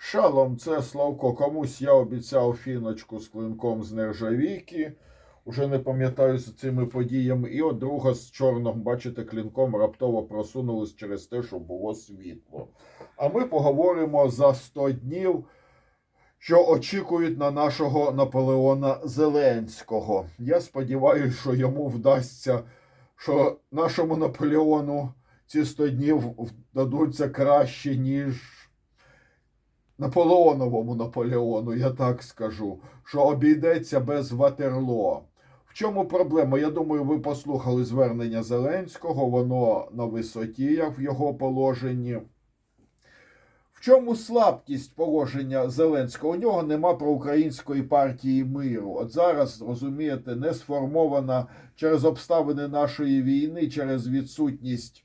Шалом, це Славко. Комусь я обіцяв фіночку з клинком з нержавійки. Уже не пам'ятаю з цими подіями. І от друга з чорного, бачите, клінком раптово просунулась через те, що було світло. А ми поговоримо за 100 днів, що очікують на нашого Наполеона Зеленського. Я сподіваюся, що йому вдасться, що нашому Наполеону ці 100 днів дадуться краще, ніж. Наполеоновому Наполеону, я так скажу, що обійдеться без Ватерло. В чому проблема? Я думаю, ви послухали звернення Зеленського, воно на висоті, як в його положенні. В чому слабкість положення Зеленського? У нього нема проукраїнської партії миру. От зараз, розумієте, не сформована через обставини нашої війни, через відсутність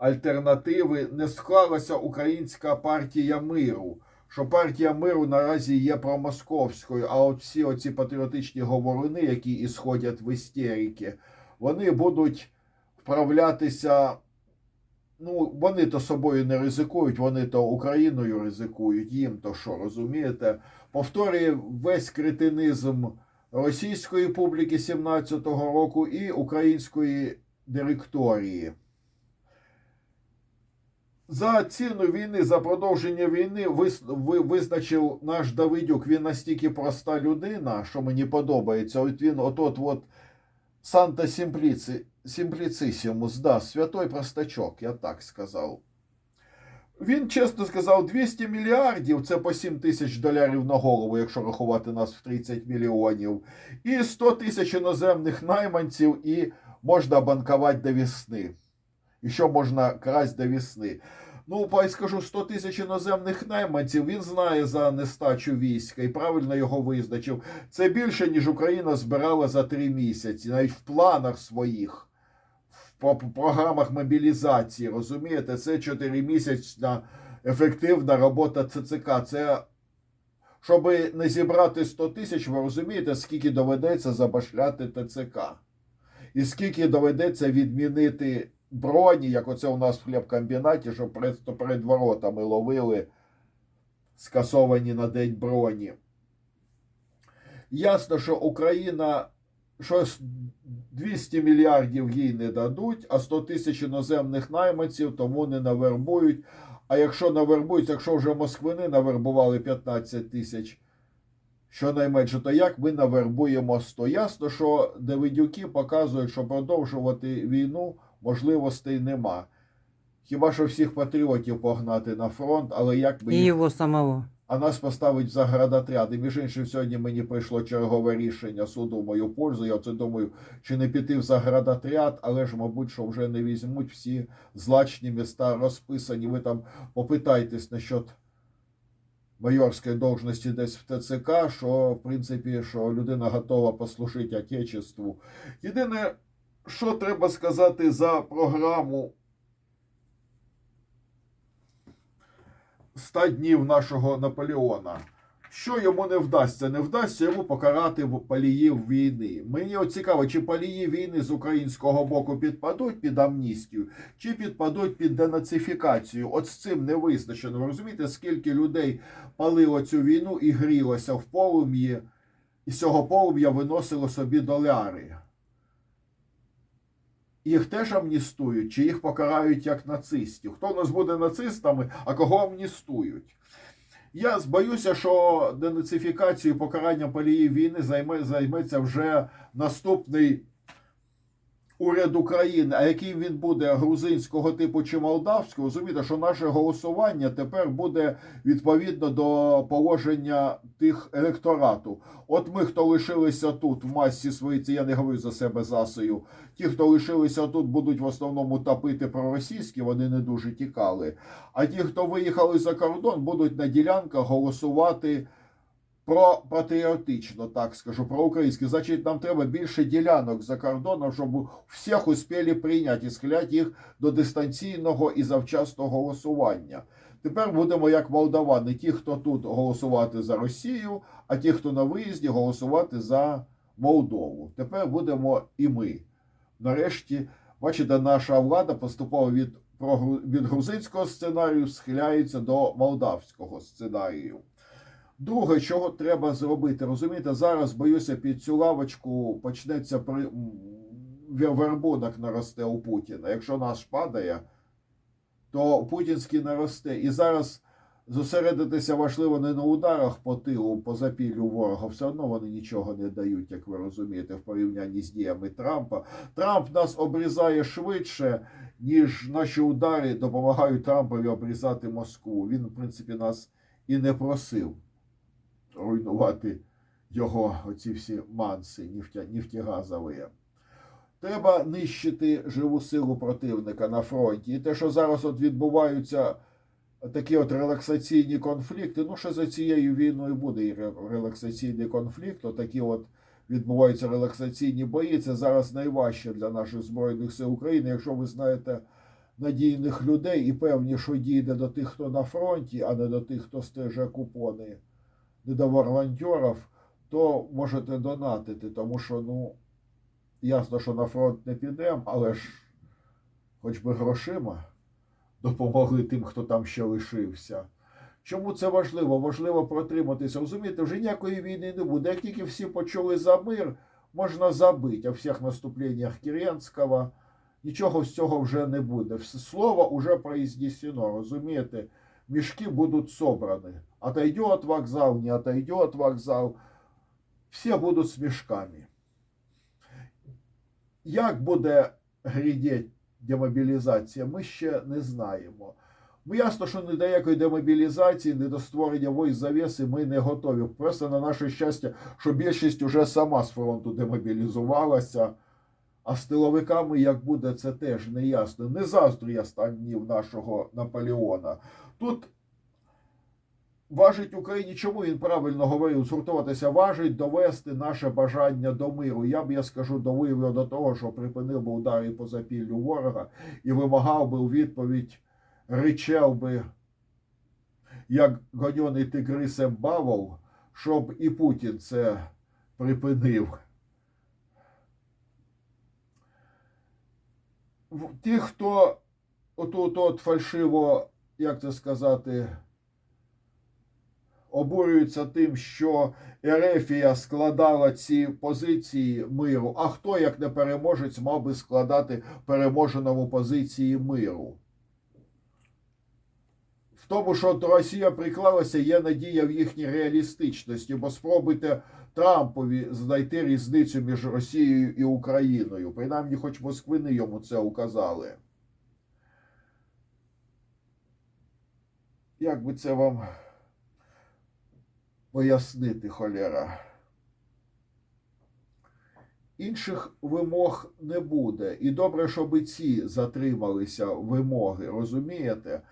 альтернативи не склалася Українська партія миру. Що партія миру наразі є промосковською, а от всі оці патріотичні говорини, які ісходять в істерики, вони будуть вправлятися. Ну, вони то собою не ризикують, вони то Україною ризикують. Їм то що, розумієте? Повторює весь кретинизм російської публіки 17-го року і української директорії. За ціну війни, за продовження війни визначив наш Давидюк. Він настільки проста людина, що мені подобається. От він, от от от Санта Сімпліці, Сімпліцисімус, да, святой простачок, я так сказав. Він чесно сказав, 200 мільярдів це по 7 тисяч доларів на голову, якщо рахувати нас в 30 мільйонів. І 100 тисяч іноземних найманців, і можна банкувати до весни. І що можна красть до весни. Ну, пай скажу, 100 тисяч іноземних найманців, він знає за нестачу війська і правильно його визначив. Це більше, ніж Україна збирала за три місяці, навіть в планах своїх, в програмах мобілізації. Розумієте, це 4 місячна ефективна робота ЦЦК. Це щоб не зібрати 100 тисяч, ви розумієте, скільки доведеться забашляти ТЦК. І скільки доведеться відмінити броні, як оце у нас в хлібкомбінаті, що просто перед воротами ловили скасовані на день броні. Ясно, що Україна щось 200 мільярдів їй не дадуть, а 100 тисяч іноземних найманців тому не навербують. А якщо навербують, якщо вже москвини навербували 15 тисяч, щонайменше, то як ми навербуємо 100? Ясно, що Давидюки показують, що продовжувати війну можливостей нема. Хіба що всіх патріотів погнати на фронт, але як ми И їх его самого. а нас поставить в заградотряд. І між іншим, сьогодні мені прийшло чергове рішення суду в мою пользу. Я це думаю, чи не піти в заградотряд, але ж, мабуть, що вже не візьмуть всі злачні міста розписані. Ви там попитайтесь насчет майорської должності десь в ТЦК, що, в принципі, що людина готова послужити Отечеству. Єдине, що треба сказати за програму 100 днів нашого Наполеона. Що йому не вдасться? Не вдасться йому покарати паліїв війни. Мені от цікаво, чи палії війни з українського боку підпадуть під амністію, чи підпадуть під денацифікацію. От з цим не визначено. Ви розумієте, скільки людей палило цю війну і грілося в полум'ї, і з цього полум'я виносило собі доляри. Їх теж амністують, чи їх покарають як нацистів? Хто в нас буде нацистами, а кого амністують? Я боюся, що денацифікацією покарання поліїв війни займе, займеться вже наступний уряд України. А яким він буде грузинського типу чи молдавського, розумієте, що наше голосування тепер буде відповідно до положення тих електорату. От ми, хто лишилися тут в масі своїй, я не говорю за себе засою. Ті, хто лишилися тут, будуть в основному топити проросійські, вони не дуже тікали. А ті, хто виїхали за кордон, будуть на ділянках голосувати про патріотично, так скажу, про українське. Значить, нам треба більше ділянок за кордоном, щоб всіх успіли прийняти і схиляти їх до дистанційного і завчасного голосування. Тепер будемо як молдавани, ті, хто тут голосувати за Росію, а ті, хто на виїзді, голосувати за Молдову. Тепер будемо і ми. Нарешті, бачите, наша влада поступово від від грузинського сценарію схиляється до молдавського сценарію. Друге, чого треба зробити, розумієте, зараз боюся під цю лавочку почнеться при м, вербунок наросте у Путіна. Якщо наш падає, то путінський наросте. І зараз зосередитися важливо не на ударах по тилу, по запіллю ворога. Все одно вони нічого не дають, як ви розумієте, в порівнянні з діями Трампа. Трамп нас обрізає швидше, ніж наші удари допомагають Трампові обрізати Москву. Він, в принципі, нас і не просив руйнувати його оці всі манси нефтя. Треба нищити живу силу противника на фронті. І те, що зараз от відбуваються такі от релаксаційні конфлікти, ну що за цією війною буде і релаксаційний конфлікт, отакі от відбуваються релаксаційні бої. Це зараз найважче для наших Збройних сил України. Якщо ви знаєте надійних людей і певні, що дійде до тих, хто на фронті, а не до тих, хто стриже купони, не до волонтерів, то можете донатити, тому що, ну, ясно, що на фронт не підемо, але ж хоч би грошима допомогли тим, хто там ще лишився. Чому це важливо? Важливо протриматися. Розумієте, вже ніякої війни не буде. Як тільки всі почули за мир, можна забити о всіх наступленнях Керенського. Нічого з цього вже не буде. Слово вже произнесено, розумієте? Мішки будуть собрані. Отойдет вокзал, не отойдет вокзал. Всі будуть з мішками. Як буде грідеть демобілізація, ми ще не знаємо. Ну, ясно, що ні до якої демобілізації, ні до створення войськ завіси ми не готові. Просто на наше щастя, що більшість уже сама з фронту демобілізувалася. А з тиловиками як буде, це теж не ясно. Не заздрю я станів нашого Наполеона. Тут важить Україні, чому він правильно говорив, згуртуватися важить довести наше бажання до миру. Я б я скажу його до того, що припинив би удари по запіллю ворога і вимагав би у відповідь, ричав би, як гоньоний тигрисем бавов, щоб і Путін це припинив. В- Ті, хто отут от фальшиво, як це сказати, обурюються тим, що Ерефія складала ці позиції миру. А хто, як не переможець, мав би складати переможеному позиції миру? Тому, що Росія приклалася, є надія в їхній реалістичності, бо спробуйте Трампові знайти різницю між Росією і Україною. Принаймні, хоч Москвини йому це указали. Як би це вам пояснити, холера? Інших вимог не буде. І добре, щоб ці затрималися вимоги, розумієте?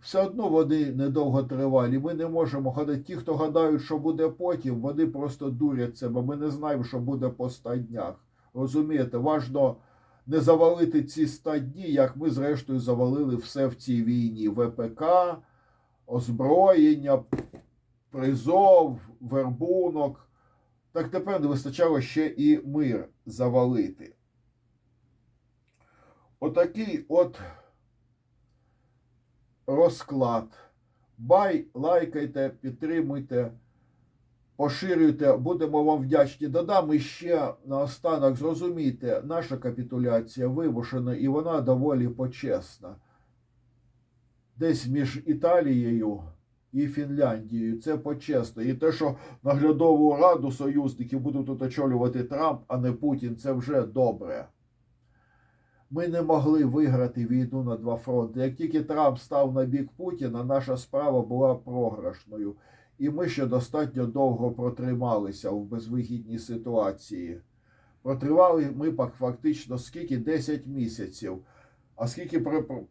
Все одно вони недовго тривалі. Ми не можемо ходити. Ті, хто гадають, що буде потім, вони просто дурять себе. Ми не знаємо, що буде по 100 днях. Розумієте, важно не завалити ці 100 дні, як ми, зрештою, завалили все в цій війні. ВПК, озброєння, призов, вербунок. Так тепер не вистачало ще і мир завалити. Отакий от розклад. Бай, лайкайте, підтримуйте, поширюйте, будемо вам вдячні. Додам іще наостанок, зрозумійте, наша капітуляція вимушена і вона доволі почесна. Десь між Італією і Фінляндією. Це почесно. І те, що наглядову раду союзників будуть очолювати Трамп, а не Путін, це вже добре. Ми не могли виграти війну на два фронти. Як тільки Трамп став на бік Путіна, наша справа була програшною. І ми ще достатньо довго протрималися в безвигідній ситуації. Протривали ми фактично скільки 10 місяців. А скільки, в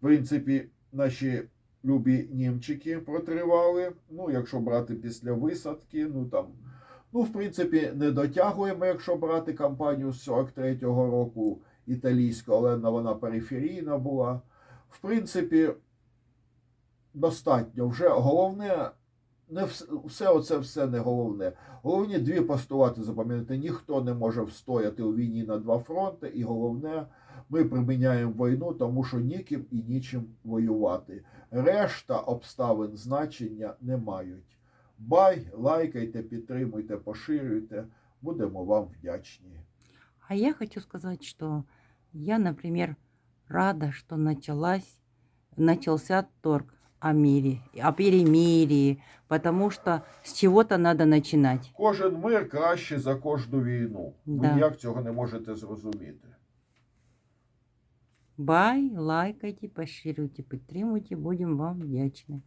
принципі, наші любі німчики протривали. Ну, якщо брати після висадки, ну там. Ну, в принципі, не дотягуємо, якщо брати кампанію з 43-го року італійську, але вона периферійна була. В принципі, достатньо. Вже головне, не все оце все не головне. Головні дві постулати запам'ятати. Ніхто не може встояти у війні на два фронти, і головне ми приміняємо війну, тому що ніким і нічим воювати. Решта обставин значення не мають. Бай, лайкайте, підтримуйте, поширюйте. Будемо вам вдячні. А я хочу сказать, что я, например, рада, что началась, начался торг о мире, о перемирии, потому что с чего-то надо начинать. Кожен мир краще за кожну війну. Ви Да. ніяк цього не можете зрозуміти. Бай, лайкайте, поширюйте, підтримуйте, будем вам вдячны.